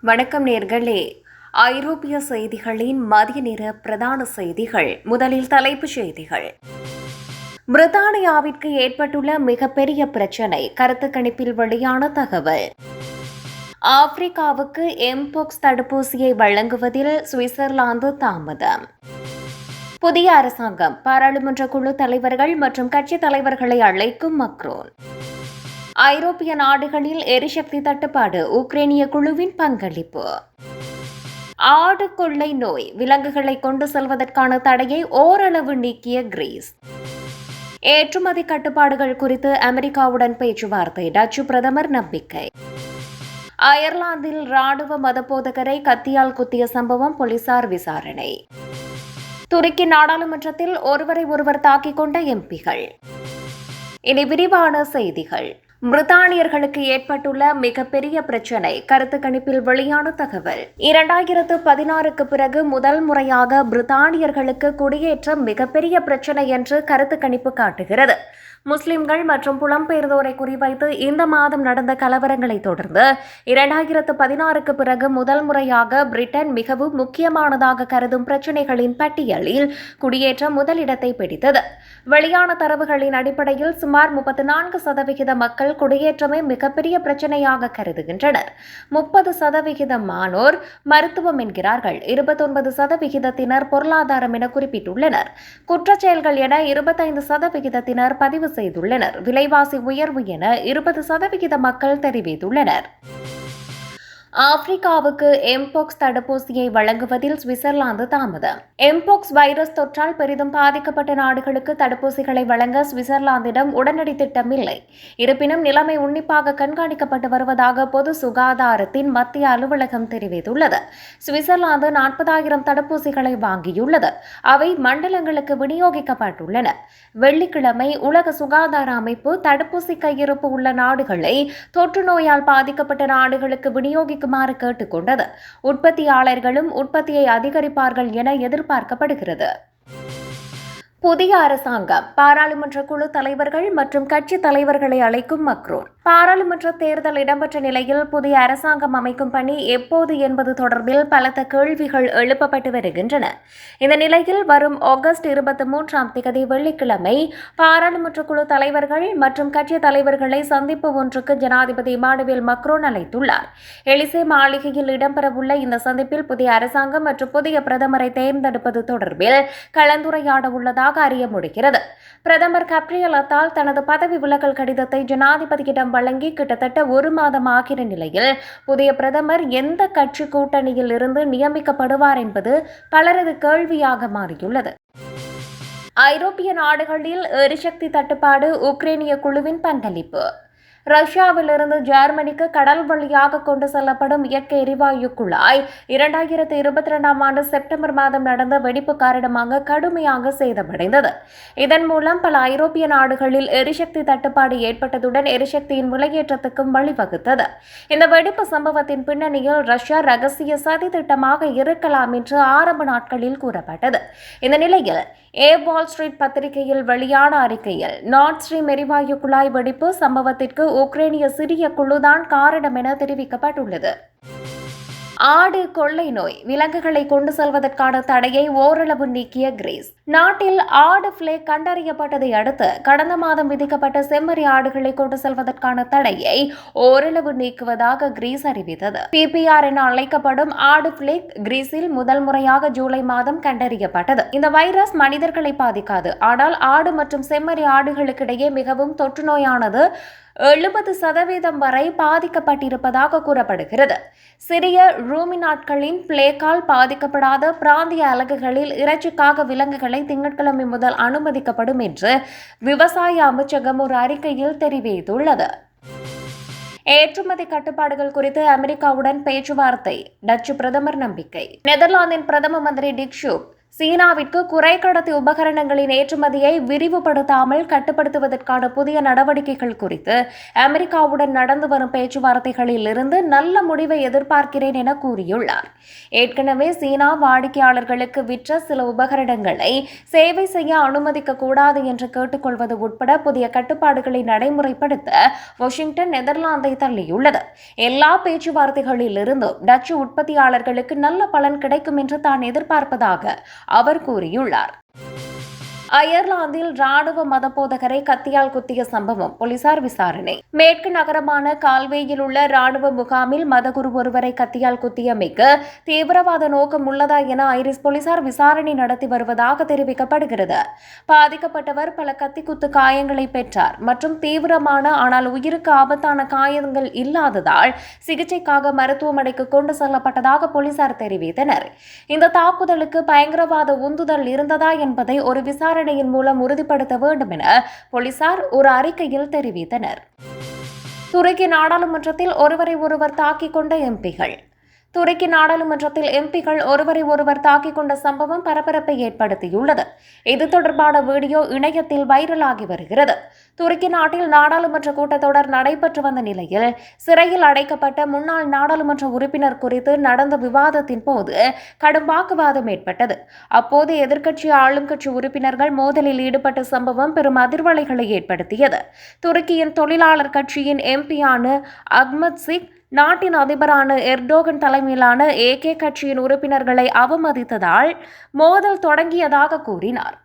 வணக்கம் நேர்களே. ஐரோப்பிய செய்திகளின் மதிய நேர பிரதான செய்திகள். முதலில் தலைப்புச் செய்திகள். பிரித்தானியாவிற்கு ஏற்பட்டுள்ள மிகப்பெரிய பிரச்சினை கருத்து கணிப்பில் வெளியான தகவல். ஆப்பிரிக்காவுக்கு எம்போக்ஸ் தடுப்பூசியை வழங்குவதில் சுவிட்சர்லாந்து தாமதம். புதிய அரசாங்கம் பாராளுமன்ற குழு தலைவர்கள் மற்றும் கட்சித் தலைவர்களை அழைக்கும் மக்ரோன். ஐரோப்பிய நாடுகளில் எரிசக்தி தட்டுப்பாடு உக்ரைனிய குழுவின் பங்களிப்பு. ஆடு கொள்ளை நோய் விலங்குகளை கொண்டு செல்வதற்கான தடையை ஓரளவு நீக்கிய கிரீஸ். ஏற்றுமதி கட்டுப்பாடுகள் குறித்து அமெரிக்காவுடன் பேச்சுவார்த்தை டச்சு பிரதமர் நம்பிக்கை. அயர்லாந்தில் ராணுவ மதபோதகரை கத்தியால் குத்திய சம்பவம் போலீசார் விசாரணை. துருக்கி நாடாளுமன்றத்தில் ஒருவரை ஒருவர் தாக்கிக் கொண்ட எம்பிகள். இனி விரிவான செய்திகள். பிரித்தானியர்களுக்கு ஏற்பட்டுள்ள மிகப்பெரிய பிரச்சினை கருத்து கணிப்பில் வெளியான தகவல். இரண்டாயிரத்து பதினாறுக்கு பிறகு முதல் முறையாக பிரித்தானியர்களுக்கு குடியேற்றம் மிகப்பெரிய பிரச்சினை என்று கருத்து கணிப்பு காட்டுகிறது. முஸ்லிம்கள் மற்றும் புலம்பெயர்ந்தோரை குறிவைத்து இந்த மாதம் நடந்த கலவரங்களை தொடர்ந்து இரண்டாயிரத்து பதினாறுக்கு பிறகு முதல் முறையாக பிரிட்டன் மிகவும் முக்கியமானதாக கருதும் பிரச்சினைகளின் பட்டியலில் குடியேற்றம் முதலிடத்தை பிடித்தது. வெளியான தரவுகளின் அடிப்படையில் சுமார் முப்பத்தி நான்கு சதவிகித மக்கள் குடியேற்றமே மிகப்பெரிய பிரச்சனையாக கருதுகின்றனர். முப்பது சதவிகிதமானோர் மருத்துவம் என்கிறார்கள். இருபத்தொன்பது சதவிகிதத்தினர் பொருளாதாரம் என குறிப்பிட்டுள்ளனர். குற்றச்செயல்கள் என இருபத்தைந்து சதவிகிதத்தினர் பதிவு செய்துள்ளனர். விலைவாசி உயர்வு என இருபது சதவிகித மக்கள் தெரிவித்துள்ளனர். ஆப்பிரிக்காவுக்கு எம்போக்ஸ் தடுப்பூசியை வழங்குவதில் சுவிட்சர்லாந்து தாமதம். எம்போக்ஸ் வைரஸ் தொற்றால் பெரிதும் பாதிக்கப்பட்ட நாடுகளுக்கு தடுப்பூசிகளை வழங்க சுவிட்சர்லாந்திடம் உடனடி திட்டம் இல்லை இருப்பினும் நிலைமை உன்னிப்பாக கண்காணிக்கப்பட்டு வருவதாக பொது சுகாதாரத்தின் மத்திய அலுவலகம் தெரிவித்துள்ளது. சுவிட்சர்லாந்து நாற்பதாயிரம் தடுப்பூசிகளை வாங்கியுள்ளது. அவை மண்டலங்களுக்கு விநியோகிக்கப்பட்டுள்ளன. வெள்ளிக்கிழமை உலக சுகாதார அமைப்பு தடுப்பூசி கையிருப்பு உள்ள நாடுகளை தொற்று நோயால் பாதிக்கப்பட்ட நாடுகளுக்கு விநியோகிக்க வழங்குமாறு கேட்டுக்கொண்டது. உற்பத்தியாளர்களும் உற்பத்தியை அதிகரிப்பார்கள் என எதிர்பார்க்கப்படுகிறது. புதிய அரசாங்கம் பாராளுமன்ற குழு தலைவர்கள் மற்றும் கட்சி தலைவர்களை அழைக்கும் மக்ரோன் பாராளுமன்ற தேர்தல் இடம்பெற்ற நிலையில் புதிய அரசாங்கம் அமைக்கும் பணி எப்போது என்பது தொடர்பில் பலத்த கேள்விகள் எழுப்பப்பட்டு வருகின்றன. இந்த நிலையில் வரும் ஆகஸ்ட் இருபத்தி மூன்றாம் தேதி வெள்ளிக்கிழமை பாராளுமன்ற குழு தலைவர்கள் மற்றும் கட்சி தலைவர்களை சந்திப்பு ஒன்றுக்கு ஜனாதிபதி இமானுவேல் மக்ரோன் அழைத்துள்ளார். எலிசே மாளிகையில் இடம்பெறவுள்ள இந்த சந்திப்பில் புதிய அரசாங்கம் மற்றும் புதிய பிரதமரை தேர்ந்தெடுப்பது தொடர்பில் கலந்துரையாட உள்ளதாக அறிய முடிகிறது. பிரதமர் கப்ரியல் அத்தால் தனது பதவி விலகல் கடிதத்தை ஜனாதிபதியிடம் வழங்கி கிட்டத்தட்ட ஒரு மாதம் ஆகிற நிலையில் புதிய பிரதமர் எந்த கட்சி கூட்டணியில் இருந்து நியமிக்கப்படுவார் என்பது பலரது கேள்வியாக மாறியுள்ளது. ஐரோப்பிய நாடுகளில் எரிசக்தி தட்டுப்பாடு உக்ரைனிய குழுவின் பங்களிப்பு. ரஷ்யாவிலிருந்து ஜெர்மனிக்கு கடல் வழியாக கொண்டு செல்லப்படும் இயற்கை எரிவாயு குழாய் இரண்டாயிரத்தி இருபத்தி ரெண்டாம் ஆண்டு செப்டம்பர் மாதம் நடந்த வெடிப்பு காரணமாக கடுமையாக சேதமடைந்தது. இதன் மூலம் பல ஐரோப்பிய நாடுகளில் எரிசக்தி தட்டுப்பாடு ஏற்பட்டதுடன் எரிசக்தியின் விலையேற்றத்துக்கும் வழிவகுத்தது. இந்த வெடிப்பு சம்பவத்தின் பின்னணியில் ரஷ்யா ரகசிய சதி திட்டமாக இருக்கலாம் என்று ஆரம்ப நாட்களில் கூறப்பட்டது. இந்த நிலையில் ஏ வால் ஸ்ட்ரீட் பத்திரிகையில் வெளியான அறிக்கையில் நார்த் ஸ்ட்ரீம் எரிவாயு குழாய் வெடிப்பு சம்பவத்திற்கு உக்ரைனிய சிறிய குழுதான் காரணம் என தெரிவிக்கப்பட்டுள்ளது. ஆடு கொள்ளை நோய் விலங்குகளை கொண்டு செல்வதற்கான தடையை ஓரளவு நீக்கிய கிரீஸ். நாட்டில் ஆடு பிளேக் கண்டறியப்பட்டதை அடுத்து கடந்த மாதம் விதிக்கப்பட்ட செம்மறி ஆடுகளை கொண்டு செல்வதற்கான தடையை ஓரளவு நீக்குவதாக கிரீஸ் அறிவித்தது. பிபிஆர் என அழைக்கப்படும் ஆடு பிளேக் கிரீஸில் முதல் முறையாக ஜூலை மாதம் கண்டறியப்பட்டது. இந்த வைரஸ் மனிதர்களை பாதிக்காது. ஆனால் ஆடு மற்றும் செம்மறி ஆடுகளுக்கிடையே மிகவும் தொற்று நோயானது எழுபது சதவீதம் வரை பாதிக்கப்பட்டிருப்பதாக கூறப்படுகிறது. சிறிய ரூமினாட்களின் பிளேக்கால் பாதிக்கப்படாத பிராந்திய அலகுகளில் இறைச்சிக்காக விலங்குகளை திங்கட்கிழமை முதல் அனுமதிக்கப்படும் என்று விவசாய அமைச்சகம் ஒரு அறிக்கையில் தெரிவித்துள்ளது. ஏற்றுமதி கட்டுப்பாடுகள் குறித்து அமெரிக்காவுடன் பேச்சுவார்த்தை டச்சு பிரதமர் நம்பிக்கை. நெதர்லாந்தின் பிரதம மந்திரி டிக்ஷூப் சீனாவிற்கு குறைக்கடத்தி உபகரணங்களின் ஏற்றுமதியை விரிவுபடுத்தாமல் கட்டுப்படுத்துவதற்கான புதிய நடவடிக்கைகள் குறித்து அமெரிக்காவுடன் நடந்து வரும் பேச்சுவார்த்தைகளில் இருந்து நல்ல முடிவை எதிர்பார்க்கிறேன் என கூறியுள்ளார். ஏற்கனவே சீனா வாடிக்கையாளர்களுக்கு விற்ற சில உபகரணங்களை சேவை செய்ய அனுமதிக்க கூடாது என்று கேட்டுக்கொள்வது உட்பட புதிய கட்டுப்பாடுகளை நடைமுறைப்படுத்த வாஷிங்டன் நெதர்லாந்தை தள்ளியுள்ளது. எல்லா பேச்சுவார்த்தைகளில் இருந்தும் டச்சு உற்பத்தியாளர்களுக்கு நல்ல பலன் கிடைக்கும் என்று தான் எதிர்பார்ப்பதாக அவர் கூறியுள்ளார். அயர்லாந்தில் ராணுவ மதபோதகரை கத்தியால் குத்திய சம்பவம் போலீசார் விசாரணை. மேற்கு நகரமான கால்வேயில் உள்ள ராணுவ முகாமில் மதகுரு ஒருவரை கத்தியால் குத்தியமைக்கு தீவிரவாத நோக்கம் உள்ளதா என ஐரிஸ் போலீசார் விசாரணை நடத்தி வருவதாக தெரிவிக்கப்படுகிறது. பாதிக்கப்பட்டவர் பல கத்திக்குத்து காயங்களை பெற்றார். மற்றும் தீவிரமான ஆனால் உயிருக்கு ஆபத்தான காயங்கள் இல்லாததால் சிகிச்சைக்காக மருத்துவமனைக்கு கொண்டு செல்லப்பட்டதாக போலீசார் தெரிவித்தனர். இந்த தாக்குதலுக்கு பயங்கரவாத உந்துதல் இருந்ததா என்பதை ஒரு விசாரணை விசாரணையின் மூலம் உறுதிப்படுத்த வேண்டும் என போலீசார் ஒரு அறிக்கையில் தெரிவித்தனர். துருக்கி நாடாளுமன்றத்தில் ஒருவரை ஒருவர் தாக்கிக் கொண்ட எம்பிகள். துருக்கி நாடாளுமன்றத்தில் எம்பிகள் ஒருவரை ஒருவர் தாக்கிக் கொண்ட சம்பவம் பரபரப்பை ஏற்படுத்தியுள்ளது. இது தொடர்பான வீடியோ இணையத்தில் வைரலாகி வருகிறது. துருக்கி நாட்டில் நாடாளுமன்ற கூட்டத்தொடர் நடைபெற்று வந்த நிலையில் சிறையில் அடைக்கப்பட்ட முன்னாள் நாடாளுமன்ற உறுப்பினர் குறித்து நடந்த விவாதத்தின் போது கடும் வாக்குவாதம் ஏற்பட்டது. அப்போது எதிர்க்கட்சி ஆளும் கட்சி உறுப்பினர்கள் மோதலில் ஈடுபட்ட சம்பவம் பெரும் அதிர்வலைகளை ஏற்படுத்தியது. துருக்கியின் தொழிலாளர் கட்சியின் எம்பியான அஹ்மத் சிக் நாட்டின் அதிபரான எர்டோகன் தலைமையிலான ஏகே கட்சியின் உறுப்பினர்களை அவமதித்ததால் மோதல் தொடங்கியதாக கூறினார்.